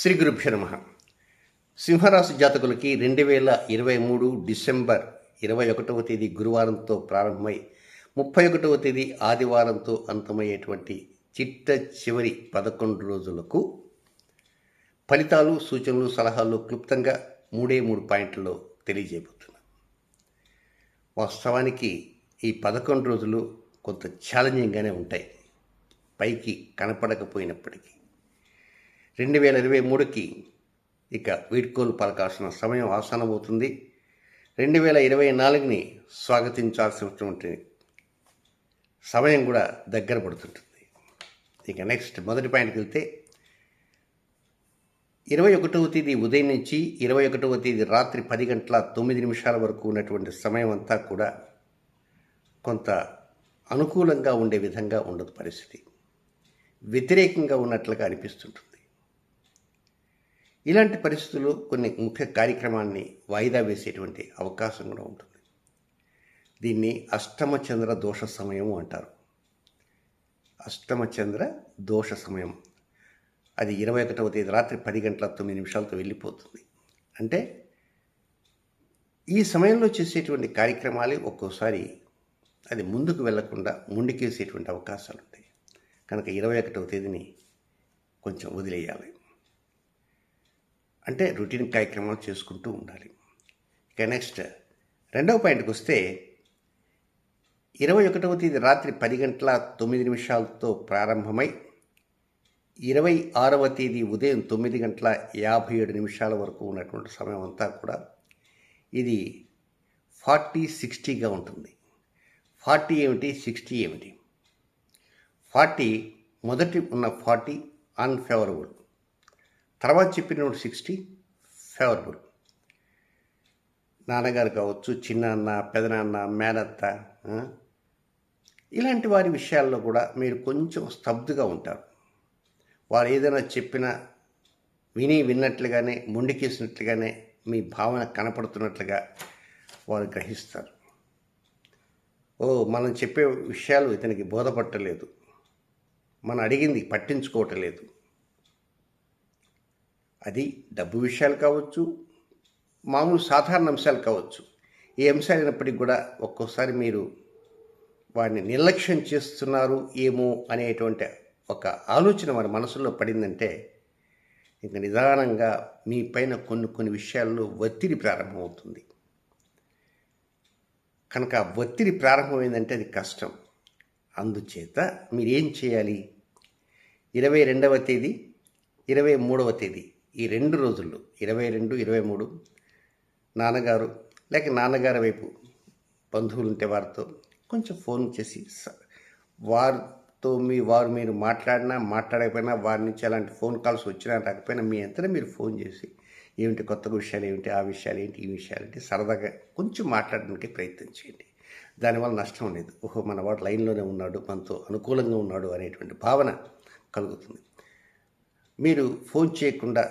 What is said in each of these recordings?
శ్రీ గురుభ్యో నమ. సింహరాశి జాతకులకి రెండు వేల ఇరవై మూడు డిసెంబర్ ఇరవై ఒకటవ తేదీ గురువారంతో ప్రారంభమై ముప్పై ఒకటవ తేదీ ఆదివారంతో అంతమయ్యేటువంటి చిట్ట చివరి పదకొండు రోజులకు ఫలితాలు సూచనలు సలహాలు క్లుప్తంగా మూడే మూడు పాయింట్లలో తెలియజేయబోతున్నాను వాస్తవానికి ఈ పదకొండు రోజులు కొంత ఛాలెంజింగ్గానే ఉంటాయి. పైకి కనపడకపోయినప్పటికీ. రెండు వేల ఇరవై మూడుకి ఇక వీడ్కోలు పలకాల్సిన సమయం ఆసనమవుతుంది రెండు వేల ఇరవై నాలుగుని స్వాగతించాల్సినటువంటి సమయం కూడా దగ్గర పడుతుంటుంది. ఇక నెక్స్ట్ మొదటి పాయింట్కి వెళ్తే ఇరవై ఒకటవ తేదీ ఉదయం నుంచి ఇరవై ఒకటవ తేదీ రాత్రి పది గంటల తొమ్మిది నిమిషాల వరకు ఉన్నటువంటి సమయం అంతా కూడా కొంత అనుకూలంగా ఉండే విధంగా ఉండదు పరిస్థితి. వ్యతిరేకంగా ఉన్నట్లుగా అనిపిస్తుంటుంది. ఇలాంటి పరిస్థితుల్లో కొన్ని ముఖ్య కార్యక్రమాన్ని వాయిదా వేసేటువంటి అవకాశం కూడా ఉంటుంది. దీన్ని అష్టమ చంద్ర దోష సమయం అంటారు. అష్టమ చంద్ర దోష సమయం. అది ఇరవై ఒకటవ తేదీ రాత్రి పది గంటల తొమ్మిది నిమిషాలతో వెళ్ళిపోతుంది. అంటే ఈ సమయంలో చేసేటువంటి కార్యక్రమాలు ఒక్కోసారి అది ముందుకు వెళ్ళకుండా ముండికేసేటువంటి అవకాశాలు ఉంటాయి కనుక ఇరవై ఒకటవ తేదీని కొంచెం వదిలేయాలి. అంటే రొటీన్ కార్యక్రమాలు చేసుకుంటూ ఉండాలి. ఇక నెక్స్ట్ రెండవ పాయింట్కి వస్తే ఇరవై ఒకటవ తేదీ రాత్రి పది గంటల తొమ్మిది నిమిషాలతో ప్రారంభమై ఇరవై ఆరవ తేదీ ఉదయం తొమ్మిది గంటల యాభై ఏడు నిమిషాల వరకు ఉన్నటువంటి సమయం అంతా కూడా ఇది ఫార్టీ సిక్స్టీగా ఉంటుంది. ఫార్టీ ఏమిటి? సిక్స్టీ ఏమిటి? ఫార్టీ మొదటి ఉన్న ఫార్టీ అన్ఫేవరబుల్. తర్వాత చెప్పిన సిక్స్టీ ఫేవరబుల్. నాన్నగారు కావచ్చు చిన్నాన్న పెదనాన్న మేనత్త ఇలాంటి వారి విషయాల్లో కూడా మీరు కొంచెం స్తబ్దుగా ఉంటారు. వారు ఏదైనా చెప్పినా విని విన్నట్లుగానే మొండికేసినట్లుగానే మీ భావన కనపడుతున్నట్లుగా వారు గ్రహిస్తారు. ఓ మనం చెప్పే విషయాలు ఇతనికి బోధపట్టలేదు. మనం అడిగింది పట్టించుకోవటం లేదు. అది డబ్బు విషయాలు కావచ్చు మామూలు సాధారణ అంశాలు కావచ్చు. ఏ అంశాలు అయినప్పటికీ కూడా ఒక్కోసారి మీరు వారిని నిర్లక్ష్యం చేస్తున్నారు ఏమో అనేటువంటి ఒక ఆలోచన వారి మనసులో పడిందంటే ఇంకా నిదానంగా మీ పైన కొన్ని కొన్ని విషయాల్లో ఒత్తిడి ప్రారంభమవుతుంది. కనుక ఒత్తిడి ప్రారంభమైందంటే అది కష్టం. అందుచేత మీరు ఏం చేయాలి? ఇరవై రెండవ తేదీ ఇరవై మూడవ తేదీ. ఈ రెండు రోజుల్లో ఇరవై రెండు ఇరవై మూడు నాన్నగారు లేక నాన్నగారి వైపు బంధువులు ఉంటే వారితో కొంచెం ఫోన్ చేసి స- వారితో మీ వారు మీరు మాట్లాడినా మాట్లాడకపోయినా వారి నుంచి అలాంటి ఫోన్ కాల్స్ వచ్చినా రాకపోయినా మీ అంతా మీరు ఫోన్ చేసి ఏమిటి కొత్త విషయాలు ఏమిటి ఆ విషయాలు ఏంటి ఈ విషయాలు ఏంటి సరదాగా కొంచెం మాట్లాడడానికి ప్రయత్నం చేయండి. దానివల్ల నష్టం లేదు. ఓహో మన వాడు లైన్లోనే ఉన్నాడు మనతో అనుకూలంగా ఉన్నాడు అనేటువంటి భావన కలుగుతుంది. మీరు ఫోన్ చేయకుండా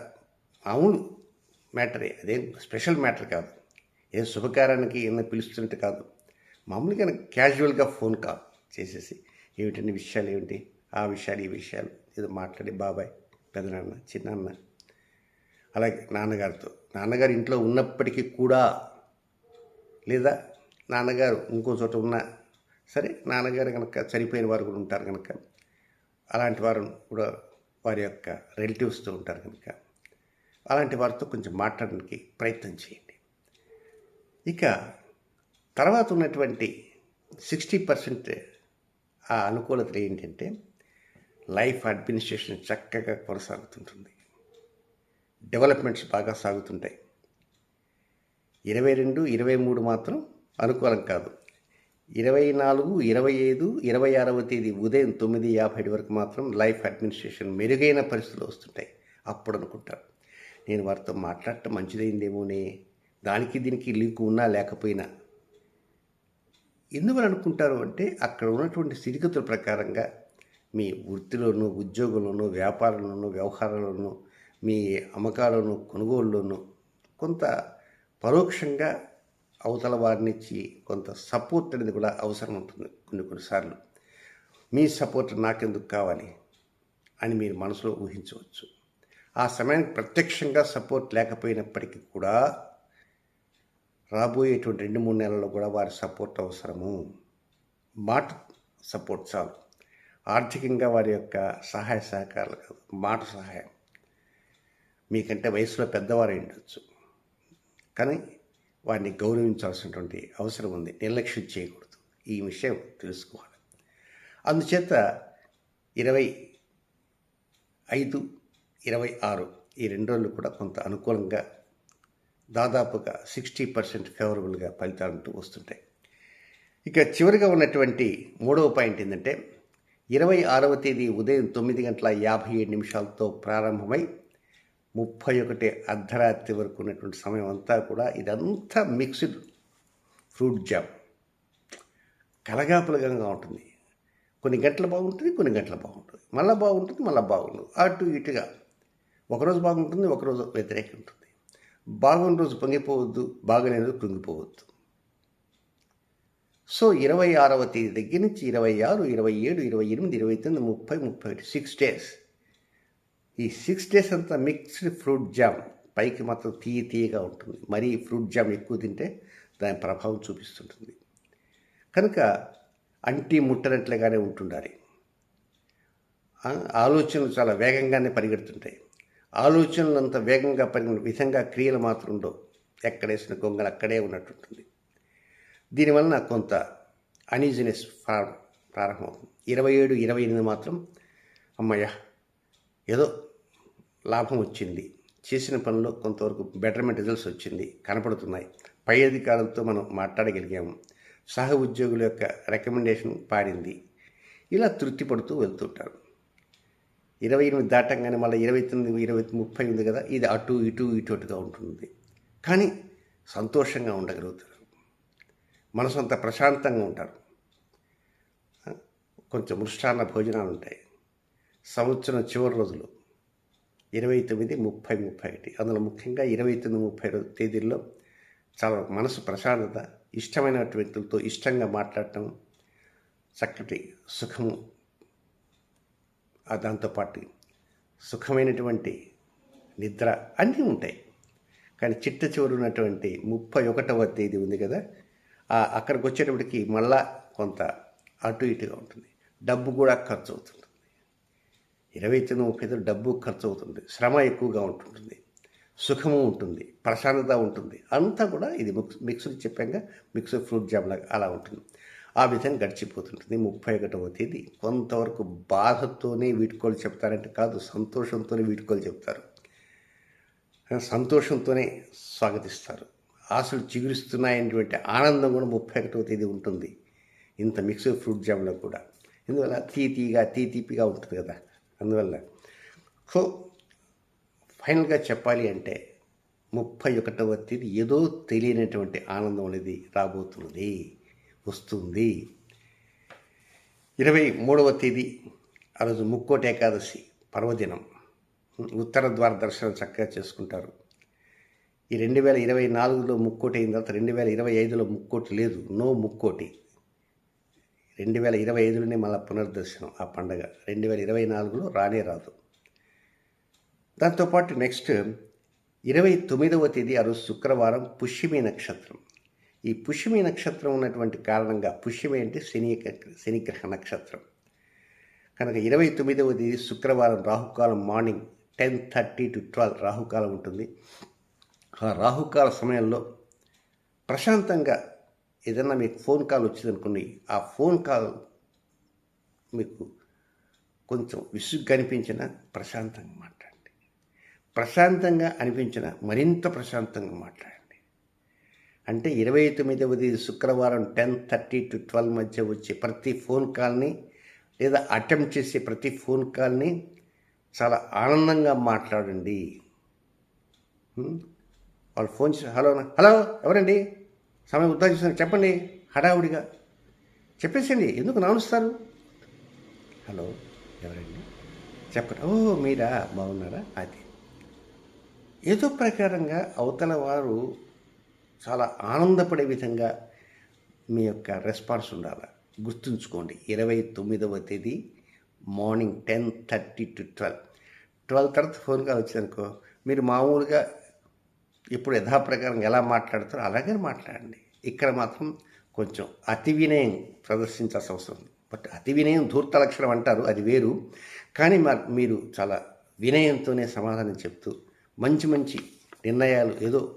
అవును మ్యాటరే. అదేం స్పెషల్ మ్యాటర్ కాదు. ఏం శుభకార్యానికి ఏమైనా పిలుస్తుంటే కాదు. మామూలుగా క్యాజువల్గా ఫోన్ కాల్ చేసేసి ఏమిటండి విషయాలు ఏమిటి? ఆ విషయాలు ఈ విషయాలు. ఏదో మాట్లాడి బాబాయ్ పెదనాన్న చిన్నాన్న. అలాగే నాన్నగారితో. నాన్నగారు ఇంట్లో ఉన్నప్పటికీ కూడా లేదా నాన్నగారు ఇంకో చోట ఉన్నా సరే నాన్నగారు కనుక చనిపోయిన వారు కూడా ఉంటారు కనుక అలాంటి వారు కూడా వారి యొక్క రిలేటివ్స్తో ఉంటారు కనుక అలాంటి వారితో కొంచెం మాట్లాడడానికి ప్రయత్నం చేయండి. ఇక తర్వాత ఉన్నటువంటి సిక్స్టీ పర్సెంట్ ఆ అనుకూలతలు ఏంటంటే లైఫ్ అడ్మినిస్ట్రేషన్ చక్కగా కొనసాగుతుంటుంది. డెవలప్మెంట్స్ బాగా సాగుతుంటాయి. ఇరవై రెండు ఇరవై మూడు మాత్రం అనుకూలం కాదు. ఇరవై నాలుగు ఇరవై ఐదు ఇరవై ఆరవ తేదీ ఉదయం తొమ్మిది యాభై వరకు మాత్రం లైఫ్ అడ్మినిస్ట్రేషన్ మెరుగైన పరిస్థితులు వస్తుంటాయి. అప్పుడు అనుకుంటారు. నేను వారితో మాట్లాడటం మంచిదైందేమోనే? దానికి దీనికి లింక్ ఉన్నా లేకపోయినా. ఎందువల్ల అనుకుంటారు అంటే అక్కడ ఉన్నటువంటి స్థితిగతుల ప్రకారంగా మీ వృత్తిలోనూ ఉద్యోగంలోనూ వ్యాపారంలోనూ వ్యవహారంలోనూ మీ అమ్మకాలను కొనుగోలులోనూ కొంత పరోక్షంగా అవతల వారినిచ్చి కొంత సపోర్ట్ అనేది కూడా అవసరం ఉంటుంది కొన్ని కొన్నిసార్లు మీ సపోర్ట్ నాకెందుకు కావాలి అని మీరు మనసులో ఊహించవచ్చు. ఆ సమయానికి ప్రత్యక్షంగా సపోర్ట్ లేకపోయినప్పటికీ కూడా రాబోయేటువంటి రెండు మూడు నెలల్లో కూడా వారి సపోర్ట్ అవసరము. మాట సపోర్ట్ చాలు. ఆర్థికంగా వారి యొక్క సహాయ సహకారాలు మాట సహాయం. మీకంటే వయసులో పెద్దవారు ఉండొచ్చు. కానీ వారిని గౌరవించాల్సినటువంటి అవసరం ఉంది. నిర్లక్ష్యం చేయకూడదు. ఈ విషయం తెలుసుకోవాలి. అందుచేత ఇరవై ఐదు ఇరవై ఆరు. ఈ రెండు రోజులు కూడా కొంత అనుకూలంగా దాదాపుగా సిక్స్టీ పర్సెంట్ ఫేవరబుల్గా ఫలితాలంటూ వస్తుంటాయి. ఇక చివరిగా ఉన్నటువంటి మూడవ పాయింట్ ఏంటంటే ఇరవై ఆరవ తేదీ ఉదయం తొమ్మిది గంటల యాభై ఏడు నిమిషాలతో ప్రారంభమై ముప్పై ఒకటి అర్ధరాత్రి వరకు ఉన్నటువంటి సమయం అంతా కూడా ఇదంతా మిక్స్డ్ ఫ్రూట్ జామ్. కలగాపులగంగా ఉంటుంది. కొన్ని గంటలు బాగుంటుంది కొన్ని గంటలు బాగుంటుంది. మళ్ళీ బాగుంటుంది మళ్ళీ బాగుంటుంది అటు ఇటుగా. ఒకరోజు బాగుంటుంది ఒకరోజు వ్యతిరేకం ఉంటుంది బాగున్న రోజు పొంగిపోవద్దు బాగలేని రోజు కృంగిపోవద్దు. సో ఇరవై ఆరవ తేదీ దగ్గర నుంచి ఇరవై ఆరు ఇరవై ఏడు ఇరవై ఎనిమిది ఇరవై తొమ్మిది ముప్పై ముప్పై ఒకటి సిక్స్ డేస్. ఈ సిక్స్ డేస్ అంతా మిక్స్డ్ ఫ్రూట్ జామ్. పైకి మాత్రం తీయ తీయగా ఉంటుంది. మరీ ఫ్రూట్ జామ్ ఎక్కువ తింటే దాని ప్రభావం చూపిస్తుంటుంది. కనుక అంటి ముట్టనట్లుగానే ఉంటుండాలి. ఆలోచనలు చాలా వేగంగానే పరిగెడుతుంటాయి. ఆలోచనలు అంత వేగంగా పని విధంగా క్రియలు మాత్రం ఉండవు. ఎక్కడేసిన గొంగలు అక్కడే ఉన్నట్టుంటుంది. దీనివలన కొంత అనీజినెస్ ప్రారం ప్రారంభమవుతుంది. ఇరవై ఏడు ఇరవై ఎనిమిది మాత్రం అమ్మయ్య ఏదో లాభం వచ్చింది. చేసిన పనిలో కొంతవరకు బెటర్మెంట్ రిజల్ట్స్ వచ్చింది. కనపడుతున్నాయి. పై అధికారులతో మనం మాట్లాడగలిగాము. సహ ఉద్యోగుల యొక్క రికమెండేషన్ పాడింది ఇలా తృప్తి పడుతూ వెళ్తుంటారు. ఇరవై ఎనిమిది దాటంగానే మళ్ళీ ఇరవై తొమ్మిది ఇరవై ముప్పై ఉంది కదా ఇది అటు ఇటు ఇటు అటుగా ఉంటుంది. కానీ సంతోషంగా ఉండగలుగుతారు. మనసు అంత ప్రశాంతంగా ఉంటారు. కొంచెం మృష్టాన్న భోజనాలు ఉంటాయి. సంవత్సరం చివరి రోజులు ఇరవై తొమ్మిది ముప్పై ముప్పై ఒకటి. అందులో ముఖ్యంగా ఇరవై తొమ్మిది ముప్పై తేదీల్లో చాలా మనసు ప్రశాంతత ఇష్టమైన వ్యక్తులతో ఇష్టంగా మాట్లాడటం చక్కటి సుఖము దాంతోపాటు సుఖమైనటువంటి నిద్ర అన్నీ ఉంటాయి. కానీ చిట్ట చివరి ఉన్నటువంటి ముప్పై ఒకటవ తేదీ ఉంది కదా ఆ అక్కడికి వచ్చేటప్పటికి మళ్ళా కొంత అటు ఇటుగా ఉంటుంది. డబ్బు కూడా ఖర్చు అవుతుంది. ఇరవై తొమ్మిది ముప్పై తొమ్మిది డబ్బు ఖర్చు అవుతుంది. శ్రమ ఎక్కువగా ఉంటుంటుంది. సుఖము ఉంటుంది. ప్రశాంతత ఉంటుంది. అంతా కూడా ఇది మిక్స్ మిక్స్డ్ చెప్పాక మిక్స్డ్ ఫ్రూట్ జామ్ లాగా అలా ఉంటుంది. ఆ విధంగా గడిచిపోతుంటుంది. ముప్పై ఒకటవ తేదీ. కొంతవరకు బాధతోనే వీడ్కోలు చెప్తారంటే కాదు సంతోషంతోనే వీడ్కోలు చెప్తారు. సంతోషంతోనే స్వాగతిస్తారు. ఆశలు చిగురిస్తున్నాయనేటువంటి ఆనందం కూడా ముప్పై ఒకటవ తేదీ ఉంటుంది. ఇంత మిక్స్డ్ ఫ్రూట్ జామ్లో కూడా. ఇందువల్ల తీ తీగా తీ తీపిగా ఉంటుంది కదా. అందువల్ల. సో ఫైనల్గా చెప్పాలి అంటే ముప్పై ఒకటవ తేదీ ఏదో తెలియనటువంటి ఆనందం అనేది రాబోతున్నది. వస్తుంది. ఇరవై మూడవ తేదీ ఆ రోజు ముక్కోటి ఏకాదశి పర్వదినం. ఉత్తర ద్వార దర్శనం చక్కగా చేసుకుంటారు. ఈ రెండు వేల ఇరవై నాలుగులో ముక్కోటి అయిన తర్వాత రెండు వేల ఇరవై ఐదులో ముక్కోటి లేదు. నో ముక్కోటి. రెండు వేల ఇరవై ఐదులోనే మళ్ళీ పునర్దర్శనం ఆ పండగ. రెండు వేల ఇరవై నాలుగులో రానే రాదు. దాంతోపాటు నెక్స్ట్ ఇరవై తొమ్మిదవ తేదీ ఆ రోజు శుక్రవారం పుష్యమి నక్షత్రం. ఈ పుష్యమి నక్షత్రం ఉన్నటువంటి కారణంగా పుష్యమి అంటే శని శనిగ్రహ నక్షత్రం. కనుక ఇరవై తొమ్మిదవ తేదీ శుక్రవారం రాహుకాలం morning ten thirty to twelve రాహుకాలం ఉంటుంది. ఆ రాహుకాల సమయంలో ప్రశాంతంగా ఏదన్నా మీకు ఫోన్ కాల్ వచ్చిందనుకోండి ఆ ఫోన్ కాల్ మీకు కొంచెం విసుగ్గా అనిపించిన ప్రశాంతంగా మాట్లాడండి. ప్రశాంతంగా అనిపించిన మరింత ప్రశాంతంగా మాట్లాడండి. అంటే ఇరవై తొమ్మిదవది శుక్రవారం టెన్ థర్టీ టు ట్వెల్వ్ మధ్య వచ్చే ప్రతి ఫోన్ కాల్ని లేదా అటెంప్ట్ చేసే ప్రతి ఫోన్ కాల్ని చాలా ఆనందంగా మాట్లాడండి. వాళ్ళు ఫోన్ చేసి హలో హలో ఎవరండి? సమయం ఉద్దా చేస్తున్నారు. చెప్పండి. హడావుడిగా. చెప్పేసండి ఎందుకు నానుస్తారు? హలో ఎవరండి? చెప్పండి. ఓ మీరా? బాగున్నారా? అది. ఏదో ప్రకారంగా అవతల వారు చాలా ఆనందపడే విధంగా మీ యొక్క రెస్పాన్స్ ఉండాలి. గుర్తుంచుకోండి ఇరవై తొమ్మిదవ తేదీ morning ten thirty to twelve. Twelve తర్వాత ఫోన్ కాల్ వచ్చిందనుకో మీరు మామూలుగా ఇప్పుడు యథాప్రకారం ఎలా మాట్లాడతారో అలాగే మాట్లాడండి. ఇక్కడ మాత్రం కొంచెం అతి వినయం ప్రదర్శించాల్సిన అవసరం ఉంది. బట్ అతి వినయం ధూర్త లక్షణం అంటారు అది వేరు. కానీ మా మీరు చాలా వినయంతోనే సమాధానం చెప్తూ మంచి మంచి నిర్ణయాలు ఏదో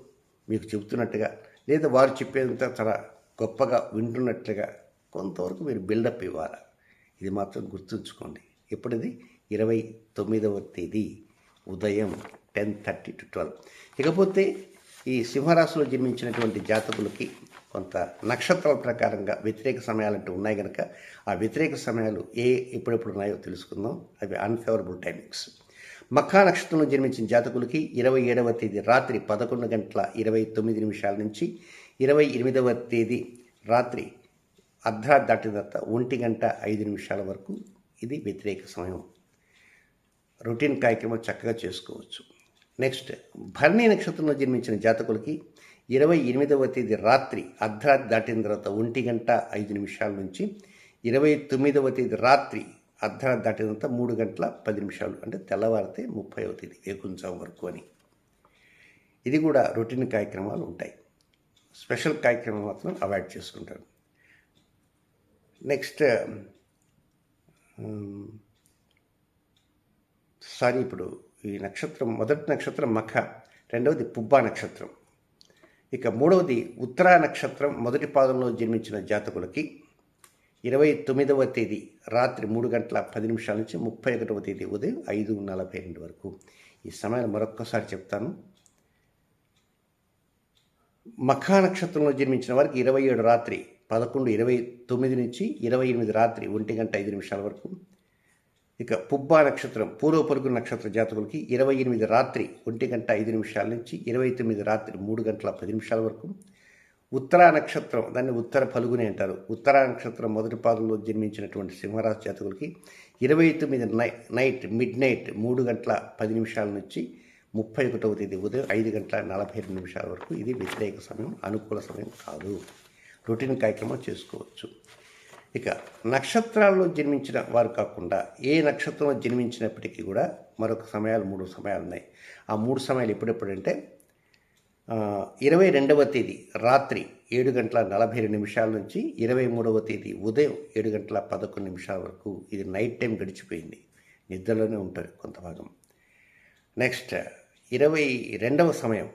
మీకు చెబుతున్నట్టుగా లేదా వారు చెప్పేదంతా చాలా గొప్పగా వింటున్నట్లుగా కొంతవరకు మీరు బిల్డప్ ఇవ్వాలి? ఇది మాత్రం గుర్తుంచుకోండి. ఎప్పుడిది? ఇరవై తొమ్మిదవ తేదీ ఉదయం టెన్ థర్టీ టు ట్వెల్వ్. ఇకపోతే ఈ సింహరాశిలో జన్మించినటువంటి జాతకులకి కొంత నక్షత్రాల ప్రకారంగా వ్యతిరేక సమయాలంటూ ఉన్నాయి కనుక ఆ వ్యతిరేక సమయాలు ఏ ఎప్పుడెప్పుడు ఉన్నాయో తెలుసుకుందాం. అవి అన్ఫేవరబుల్ టైమింగ్స్ మఖా నక్షత్రంలో జన్మించిన జాతకులకి ఇరవై ఏడవ తేదీ రాత్రి పదకొండు గంటల ఇరవై తొమ్మిది నిమిషాల నుంచి ఇరవై ఎనిమిదవ తేదీ రాత్రి అర్ధరాత్రి దాటిన తర్వాత ఒంటి గంట ఐదు నిమిషాల వరకు ఇది వ్యతిరేక సమయం. రొటీన్ కార్యక్రమం చక్కగా చేసుకోవచ్చు. నెక్స్ట్ భరణి నక్షత్రంలో జన్మించిన జాతకులకి ఇరవై ఎనిమిదవ తేదీ రాత్రి అర్ధరాత్రి దాటిన తర్వాత ఒంటి గంట ఐదు నిమిషాల నుంచి ఇరవై తొమ్మిదవ తేదీ రాత్రి అర్ధ దాటినంత మూడు గంటల పది నిమిషాలు అంటే తెల్లవారితే ముప్పైవ తేదీ వేకుంచాం వరకు అని. ఇది కూడా రొటీన్ కార్యక్రమాలు ఉంటాయి. స్పెషల్ కార్యక్రమం మాత్రం అవాయిడ్ చేసుకుంటారు. నెక్స్ట్ సారీ ఇప్పుడు ఈ నక్షత్రం మొదటి నక్షత్రం మఖ రెండవది పుబ్బా నక్షత్రం. ఇక మూడవది ఉత్తరా నక్షత్రం మొదటి పాదంలో జన్మించిన జాతకులకి ఇరవై తొమ్మిదవ తేదీ రాత్రి మూడు గంటల పది నిమిషాల నుంచి ముప్పై ఒకటవ తేదీ ఉదయం ఐదు నలభై రెండు వరకు. ఈ సమయాన్ని మరొక్కసారి చెప్తాను. మఖా నక్షత్రంలో జన్మించిన వారికి ఇరవై ఏడు రాత్రి పదకొండు ఇరవై తొమ్మిది నుంచి ఇరవై ఎనిమిది రాత్రి ఒంటి గంట ఐదు నిమిషాల వరకు. ఇక పుబ్బా నక్షత్రం పూర్వపరుగు నక్షత్ర జాతకులకి ఇరవై ఎనిమిది రాత్రి ఒంటి గంట ఐదు నిమిషాల నుంచి ఇరవై తొమ్మిది రాత్రి మూడు గంటల పది నిమిషాల వరకు. ఉత్తర నక్షత్రం దాన్ని ఉత్తర పలుగుని అంటారు. ఉత్తర నక్షత్రం మొదటి పాదంలో జన్మించినటువంటి సింహరాశి జాతకులకి ఇరవై తొమ్మిది నై నైట్ మిడ్ నైట్ మూడు గంటల పది నిమిషాల నుంచి ముప్పై ఒకటవ తేదీ ఉదయం ఐదు గంటల నలభై రెండు నిమిషాల వరకు ఇది వ్యతిరేక సమయం అనుకూల సమయం కాదు. రొటీన్ కార్యక్రమం చేసుకోవచ్చు. ఇక నక్షత్రాల్లో జన్మించిన వారు కాకుండా ఏ నక్షత్రంలో జన్మించినప్పటికీ కూడా మరొక సమయాలు మూడు సమయాలు ఉన్నాయి ఆ మూడు సమయాలు ఎప్పుడెప్పుడంటే ఇరవై రెండవ తేదీ రాత్రి ఏడు గంటల నలభై రెండు నిమిషాల నుంచి ఇరవై మూడవ తేదీ ఉదయం ఏడు గంటల పదకొండు నిమిషాల వరకు ఇది నైట్ టైం గడిచిపోయింది. నిద్రలోనే ఉంటారు కొంత భాగం నెక్స్ట్ ఇరవై రెండవ సమయం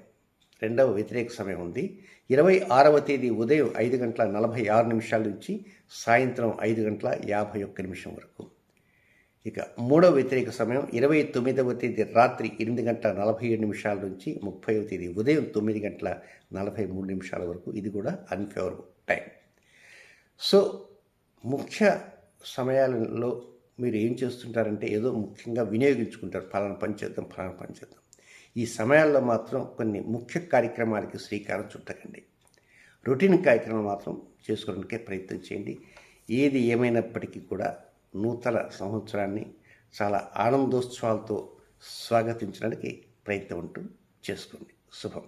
రెండవ వ్యతిరేక సమయం ఉంది. ఇరవై ఆరవ తేదీ ఉదయం ఐదు గంటల నలభై ఆరు నిమిషాల నుంచి సాయంత్రం ఐదు గంటల యాభై ఒక్క నిమిషం వరకు. ఇక మూడవ వ్యతిరేక సమయం ఇరవై తొమ్మిదవ తేదీ రాత్రి ఎనిమిది గంటల నలభై ఏడు నిమిషాల నుంచి ముప్పైవ తేదీ ఉదయం తొమ్మిది గంటల నలభై మూడు నిమిషాల వరకు ఇది కూడా అన్ఫేవరబుల్ టైం సో ముఖ్య సమయాలలో మీరు ఏం చేస్తుంటారంటే ఏదో ముఖ్యంగా వినియోగించుకుంటారు. ఫలానా పని చేద్దాం ఫలానా పని చేద్దాం. ఈ సమయాల్లో మాత్రం కొన్ని ముఖ్య కార్యక్రమాలకి శ్రీకారం చుట్టకండి. రొటీన్ కార్యక్రమం మాత్రం చేసుకోవడానికే ప్రయత్నం చేయండి. ఏది ఏమైనప్పటికీ కూడా నూతన సంవత్సరాన్ని చాలా ఆనందోత్సవాలతో స్వాగతించడానికి ప్రయత్నం అంటూ చేసుకోండి. శుభం.